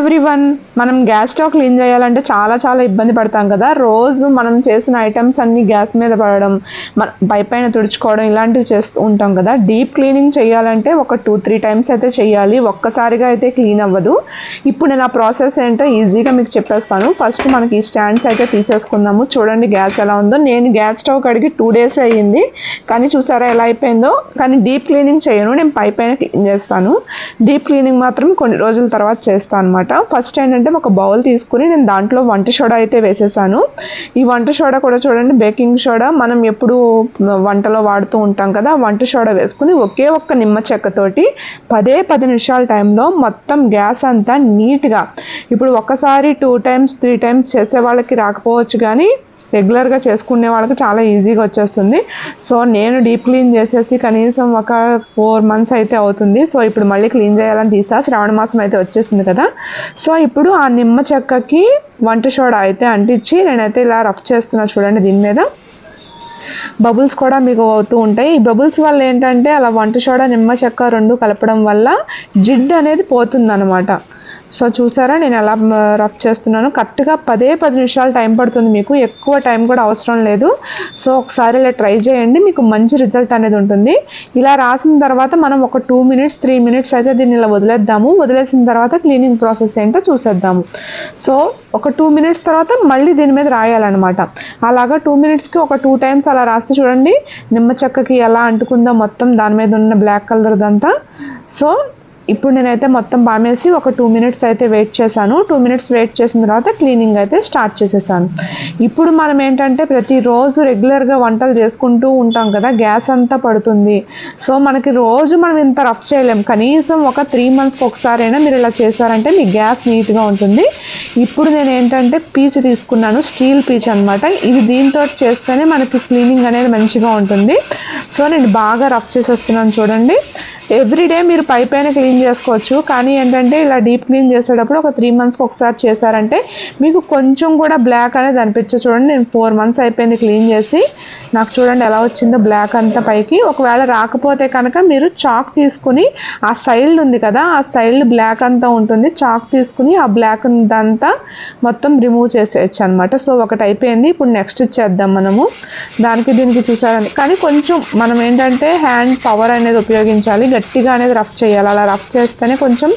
Everyone మనం gas stove clean చేయాలంటే చాలా చాలా ఇబ్బంది పడతాం కదా. రోజు మనం చేసిన ఐటమ్స్ అన్ని గ్యాస్ మీద పడడం మన పైపైన తుడుచుకోవడం ఇలాంటివి చేస్తూ ఉంటాం కదా. డీప్ క్లీనింగ్ చేయాలంటే ఒక టూ త్రీ టైమ్స్ అయితే చేయాలి. ఒక్కసారిగా అయితే క్లీన్ అవ్వదు. ఇప్పుడు నేను ఆ ప్రాసెస్ ఏంటో ఈజీగా మీకు చెప్పేస్తాను. ఫస్ట్ మనకి ఈ స్టాండ్స్ అయితే తీసేసుకుందాము. చూడండి గ్యాస్ ఎలా ఉందో. నేను గ్యాస్ స్టవ్ కడిగి టూ డేస్ అయ్యింది. కానీ చూసారా ఎలా అయిపోయిందో? కానీ డీప్ క్లీనింగ్ చేయను. నేను పైపైన క్లీన్ చేస్తాను. డీప్ క్లీనింగ్ మాత్రం కొన్ని రోజుల తర్వాత చేస్తాను అనమాట ఫస్ట్ ఏంటంటే ఒక బౌల్ తీసుకుని నేను దాంట్లో వంట సోడా అయితే వేసేసాను. ఈ వంట సోడా కూడా చూడండి బేకింగ్ సోడా. మనం ఎప్పుడు వంటలో వాడుతూ ఉంటాం కదా వంట సోడా వేసుకుని ఒకే ఒక్క నిమ్మ చెక్కతోటి పదే పది నిమిషాల టైంలో మొత్తం గ్యాస్ అంతా నీట్గా. ఇప్పుడు ఒకసారి టూ టైమ్స్ త్రీ టైమ్స్ చేసే వాళ్ళకి రాకపోవచ్చు కానీ రెగ్యులర్గా చేసుకునే వాళ్ళకి చాలా ఈజీగా వచ్చేస్తుంది. సో నేను డీప్ క్లీన్ చేసేసి కనీసం ఒక ఫోర్ మంత్స్ అయితే అవుతుంది. సో ఇప్పుడు మళ్ళీ క్లీన్ చేయాలని తీసా. శ్రావణ మాసం అయితే వచ్చేసింది కదా. సో ఇప్పుడు ఆ నిమ్మ చెక్కకి వంట సోడా అయితే అంటించి నేనైతే ఇలా రఫ్ చేస్తున్నా చూడండి దీని మీద. బబుల్స్ కూడా మీకు అవుతూ ఉంటాయి. ఈ బబుల్స్ వల్ల ఏంటంటే అలా వంట సోడా నిమ్మ చెక్క రెండు కలపడం వల్ల జిడ్డు అనేది పోతుందన్నమాట. సో చూసారా నేను ఎలా రఫ్ చేస్తున్నాను. కరెక్ట్గా పదే పది నిమిషాలు టైం పడుతుంది మీకు. ఎక్కువ టైం కూడా అవసరం లేదు. సో ఒకసారి ఇలా ట్రై చేయండి. మీకు మంచి రిజల్ట్ అనేది ఉంటుంది. ఇలా రాసిన తర్వాత మనం ఒక టూ మినిట్స్ త్రీ మినిట్స్ అయితే దీన్ని ఇలా వదిలేద్దాము. వదిలేసిన తర్వాత క్లీనింగ్ ప్రాసెస్ ఏంటో చూసేద్దాము. సో ఒక టూ మినిట్స్ తర్వాత మళ్ళీ దీని మీద రాయాలన్నమాట. అలాగా టూ మినిట్స్కి ఒక టూ టైమ్స్ అలా రాస్తే చూడండి. నిమ్మ చెక్కకి ఎలా అంటుకుందో మొత్తం దాని మీద ఉన్న బ్లాక్ కలర్దంతా. సో ఇప్పుడు నేనైతే మొత్తం బామేసి ఒక టూ మినిట్స్ అయితే వెయిట్ చేశాను. టూ మినిట్స్ వెయిట్ చేసిన తర్వాత క్లీనింగ్ అయితే స్టార్ట్ చేసేసాను. ఇప్పుడు మనం ఏంటంటే ప్రతిరోజు రెగ్యులర్గా వంటలు చేసుకుంటూ ఉంటాం కదా గ్యాస్ అంతా పడుతుంది. సో మనకి రోజు మనం ఇంత రఫ్ చేయలేం. కనీసం ఒక త్రీ మంత్స్కి ఒకసారైనా మీరు ఇలా చేశారంటే మీ గ్యాస్ నీట్గా ఉంటుంది. ఇప్పుడు నేను ఏంటంటే పీచ్ తీసుకున్నాను స్టీల్ పీచ్ అనమాట ఇది దీంతో చేస్తేనే మనకి క్లీనింగ్ అనేది మంచిగా ఉంటుంది. సో నేను బాగా రఫ్ చేసేస్తున్నాను చూడండి. ఎవ్రీడే మీరు పై పైన క్లీన్ చేసుకోవచ్చు. కానీ ఏంటంటే ఇలా డీప్ క్లీన్ చేసేటప్పుడు ఒక త్రీ మంత్స్కి ఒకసారి చేశారంటే మీకు కొంచెం కూడా బ్లాక్ అనేది అనిపించదు. చూడండి నేను ఫోర్ మంత్స్ అయిపోయింది క్లీన్ చేసి. నాకు చూడండి ఎలా వచ్చిందో బ్లాక్ అంతా పైకి. ఒకవేళ రాకపోతే కనుక మీరు చాక్ తీసుకుని ఆ సైల్డ్ ఉంది కదా ఆ సైల్డ్ బ్లాక్ అంతా ఉంటుంది. చాక్ తీసుకుని ఆ బ్లాక్ అంతా మొత్తం రిమూవ్ చేసేయచ్చు అనమాట సో ఒకటి అయిపోయింది. ఇప్పుడు నెక్స్ట్ చేద్దాం మనము. దానికి దీనికి చూసారని. కానీ కొంచెం మనం ఏంటంటే హ్యాండ్ పవర్ అనేది ఉపయోగించాలి గట్టిగా అనేది రఫ్ చేయాలి. అలా రఫ్ చేస్తేనే కొంచెం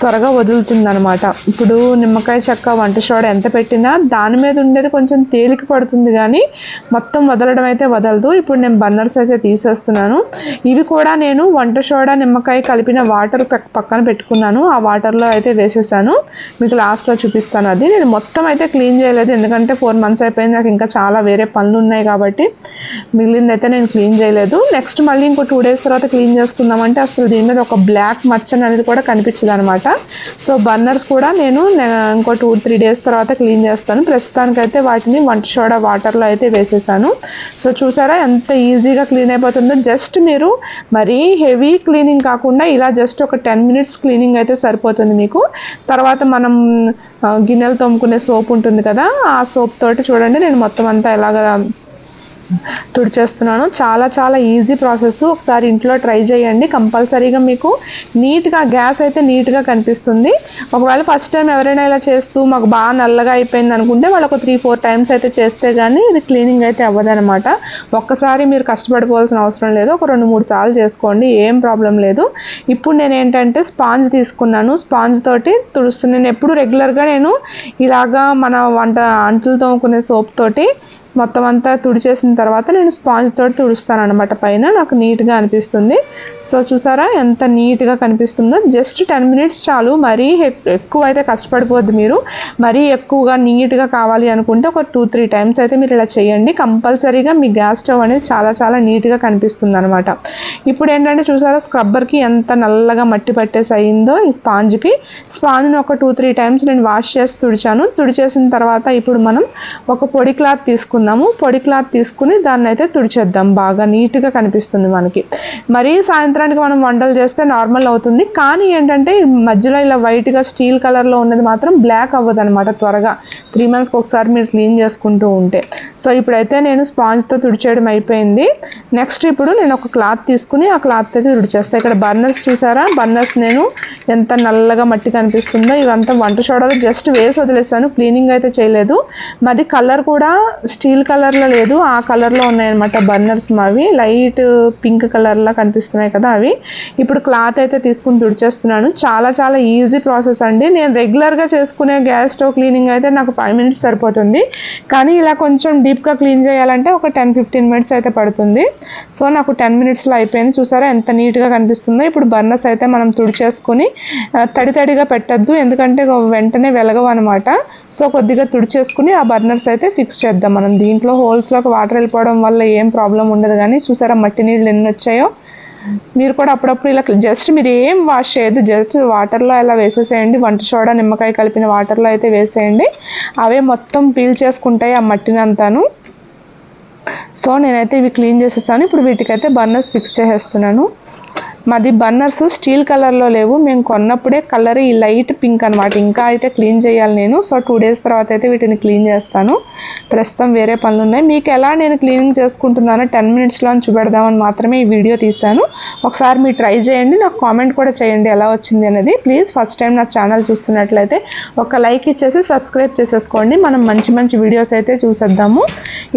త్వరగా వదులుతుంది అనమాట ఇప్పుడు నిమ్మకాయ చెక్క వంట సోడా ఎంత పెట్టినా దాని మీద ఉండేది కొంచెం తేలిక పడుతుంది కానీ మొత్తం వదలడం అయితే వదలదు. ఇప్పుడు నేను బన్నర్స్ అయితే తీసేస్తున్నాను. ఇవి కూడా నేను వంట సోడా నిమ్మకాయ కలిపిన వాటర్ పక్కన పెట్టుకున్నాను. ఆ వాటర్లో అయితే వేసేసాను. మీకు లాస్ట్లో చూపిస్తాను అది. నేను మొత్తం అయితే క్లీన్ చేయలేదు. ఎందుకంటే ఫోర్ మంత్స్ అయిపోయింది. నాకు ఇంకా చాలా వేరే పనులు ఉన్నాయి కాబట్టి మిగిలింది అయితే నేను క్లీన్ చేయలేదు. నెక్స్ట్ మళ్ళీ ఇంకో టూ డేస్ తర్వాత క్లీన్ చేసుకుందామంటే అసలు దీని మీద ఒక బ్లాక్ మచ్చ అనేది కూడా కనిపించదు అనమాట సో బర్నర్స్ కూడా నేను ఇంకో టూ త్రీ డేస్ తర్వాత క్లీన్ చేస్తాను. ప్రస్తుతానికైతే వాటిని వంట సోడా వాటర్లో అయితే వేసేసాను. సో చూసారా ఎంత ఈజీగా క్లీన్ అయిపోతుందో. జస్ట్ మీరు మరీ హెవీ క్లీనింగ్ కాకుండా ఇలా జస్ట్ ఒక టెన్ మినిట్స్ క్లీనింగ్ అయితే సరిపోతుంది మీకు. తర్వాత మనం గిన్నెలు తోముకునే సోప్ ఉంటుంది కదా ఆ సోప్ తోటి చూడండి. నేను మొత్తం అంతా ఎలాగ తుడిచేస్తున్నాను. చాలా చాలా ఈజీ ప్రాసెస్ ఒకసారి ఇంట్లో ట్రై చేయండి. కంపల్సరీగా మీకు నీట్గా గ్యాస్ అయితే నీట్గా కనిపిస్తుంది. ఒకవేళ ఫస్ట్ టైం ఎవరైనా ఇలా చేస్తూ మాకు బాగా నల్లగా అయిపోయింది అనుకుంటే వాళ్ళు ఒక త్రీ ఫోర్ టైమ్స్ అయితే చేస్తే కానీ ఇది క్లీనింగ్ అయితే అవ్వదనమాట ఒక్కసారి మీరు కష్టపడిపోవాల్సిన అవసరం లేదు. ఒక రెండు మూడు సార్లు చేసుకోండి. ఏం ప్రాబ్లం లేదు. ఇప్పుడు నేను ఏంటంటే స్పాంజ్ తీసుకున్నాను. స్పాంజ్ తోటి తుడుస్తున్నాను నేను ఎప్పుడు రెగ్యులర్గా నేను ఇలాగా మన వంట అంటులు తోముకునే సోప్ తోటి మొత్తం అంతా తుడిచేసిన తర్వాత నేను స్పాంజ్ తోటి తుడుస్తాను అనమాట పైన నాకు నీట్గా అనిపిస్తుంది. సో చూసారా ఎంత నీట్గా కనిపిస్తుందో. జస్ట్ టెన్ మినిట్స్ చాలు. మరీ ఎక్కువ అయితే కష్టపడిపోద్ది మీరు. మరీ ఎక్కువగా నీట్గా కావాలి అనుకుంటే ఒక టూ త్రీ టైమ్స్ అయితే మీరు ఇలా చేయండి. కంపల్సరీగా మీ గ్యాస్ స్టవ్ అనేది చాలా చాలా నీట్గా కనిపిస్తుంది అనమాట ఇప్పుడు ఏంటంటే చూసారా స్క్రబ్బర్కి ఎంత నల్లగా మట్టి పట్టేసి అయిందో ఈ స్పాంజ్కి. స్పాంజ్ని ఒక టూ త్రీ టైమ్స్ నేను వాష్ చేసి తుడిచాను. తుడిచేసిన తర్వాత ఇప్పుడు మనం ఒక పొడి క్లాత్ తీసుకున్నాము పొడి క్లాత్ తీసుకుని దాన్ని అయితే తుడిచేద్దాం. బాగా నీట్గా కనిపిస్తుంది మనకి. మరీ సాయంత్రానికి మనం వంటలు చేస్తే నార్మల్ అవుతుంది. కానీ ఏంటంటే మధ్యలో ఇలా వైట్గా స్టీల్ కలర్లో ఉన్నది మాత్రం బ్లాక్ అవ్వదు అనమాట త్వరగా. త్రీ మంత్స్కి ఒకసారి మీరు క్లీన్ చేసుకుంటూ ఉంటే. సో ఇప్పుడైతే నేను స్పాంజ్తో తుడిచేయడం అయిపోయింది. నెక్స్ట్ ఇప్పుడు నేను ఒక క్లాత్ తీసుకుని ఆ క్లాత్ అయితే తుడిచేస్తాను ఇక్కడ బర్నర్స్ చూసారా? బర్నర్స్ నేను ఎంత నల్లగా మట్టి కనిపిస్తుందో ఇవంతా వంట సోడాలో జస్ట్ వేసి వదిలేసాను. క్లీనింగ్ అయితే చేయలేదు. మాది కలర్ కూడా స్టీల్ కలర్లో లేదు. ఆ కలర్లో ఉన్నాయన్నమాట బర్నర్స్ మావి. లైట్ పింక్ కలర్లా కనిపిస్తున్నాయి కదా అవి. ఇప్పుడు క్లాత్ అయితే తీసుకుని తుడిచేస్తున్నాను. చాలా చాలా ఈజీ ప్రాసెస్ అండి. నేను రెగ్యులర్గా చేసుకునే గ్యాస్ స్టవ్ క్లీనింగ్ అయితే నాకు ఫైవ్ మినిట్స్ సరిపోతుంది. కానీ ఇలా కొంచెం డీప్గా క్లీన్ చేయాలంటే ఒక టెన్ ఫిఫ్టీన్ మినిట్స్ అయితే పడుతుంది. సో నాకు టెన్ మినిట్స్లో అయిపోయింది. చూసారా ఎంత నీట్గా కనిపిస్తుందో. ఇప్పుడు బర్నర్స్ అయితే మనం తుడిచేసుకుని ఆ, తడి తడిగా పెట్టద్దు. ఎందుకంటే వెంటనే వెలగవు అనమాట సో కొద్దిగా తుడిచేసుకుని ఆ బర్నర్స్ అయితే ఫిక్స్ చేద్దాం మనం. దీంట్లో హోల్స్లోకి వాటర్ వెళ్ళిపోవడం వల్ల ఏం ప్రాబ్లం ఉండదు. కానీ చూసారా మట్టి నీళ్ళు ఎన్ని వచ్చాయో? మీరు కూడా అప్పుడప్పుడు ఇలా జస్ట్ మీరు ఏం వాష్ చేయొద్దు. జస్ట్ వాటర్లో ఇలా వేసేసేయండి. వంట సోడా నిమ్మకాయ కలిపిన వాటర్లో అయితే వేసేయండి. అవే మొత్తం పీల్ చేసుకుంటాయి ఆ మట్టిని అంతాను సో నేనైతే ఇవి క్లీన్ చేసేసాను ఇప్పుడు వీటికైతే బర్నర్స్ ఫిక్స్ చేసేస్తున్నాను. మాది బన్నర్స్ స్టీల్ కలర్లో లేవు. మేము కొన్నప్పుడే కలర్ ఈ లైట్ పింక్ అనమాట ఇంకా అయితే క్లీన్ చేయాలి నేను. సో టూ డేస్ తర్వాత అయితే వీటిని క్లీన్ చేస్తాను. ప్రస్తుతం వేరే పనులు ఉన్నాయి మీకు ఎలా నేను క్లీనింగ్ చేసుకుంటున్నానో టెన్ మినిట్స్లో చూపెడదామని మాత్రమే ఈ వీడియో తీశాను. ఒకసారి మీరు ట్రై చేయండి. నాకు కామెంట్ కూడా చేయండి ఎలా వచ్చింది అనేది. ప్లీజ్ ఫస్ట్ టైం నా ఛానల్ చూస్తున్నట్లయితే ఒక లైక్ ఇచ్చేసి సబ్స్క్రైబ్ చేసేసుకోండి. మనం మంచి మంచి వీడియోస్ అయితే చూసేద్దాము.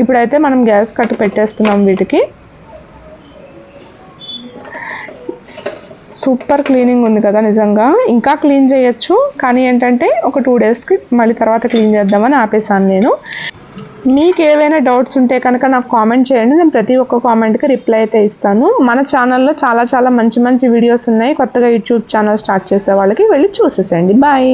ఇప్పుడైతే మనం గ్యాస్ కట్టు పెట్టేస్తున్నాం వీటికి. సూపర్ క్లీనింగ్ ఉంది కదా నిజంగా. ఇంకా క్లీన్ చేయొచ్చు. కానీ ఏంటంటే ఒక టూ డేస్కి మళ్ళీ తర్వాత క్లీన్ చేద్దామని ఆపేసాను నేను. మీకు ఏవైనా డౌట్స్ ఉంటే కనుక నాకు కామెంట్ చేయండి. నేను ప్రతి ఒక్క కామెంట్కి రిప్లై అయితే ఇస్తాను. మన ఛానల్లో చాలా చాలా మంచి మంచి వీడియోస్ ఉన్నాయి. కొత్తగా యూట్యూబ్ ఛానల్ స్టార్ట్ చేసే వాళ్ళకి వెళ్ళి చూసేసేయండి. బాయ్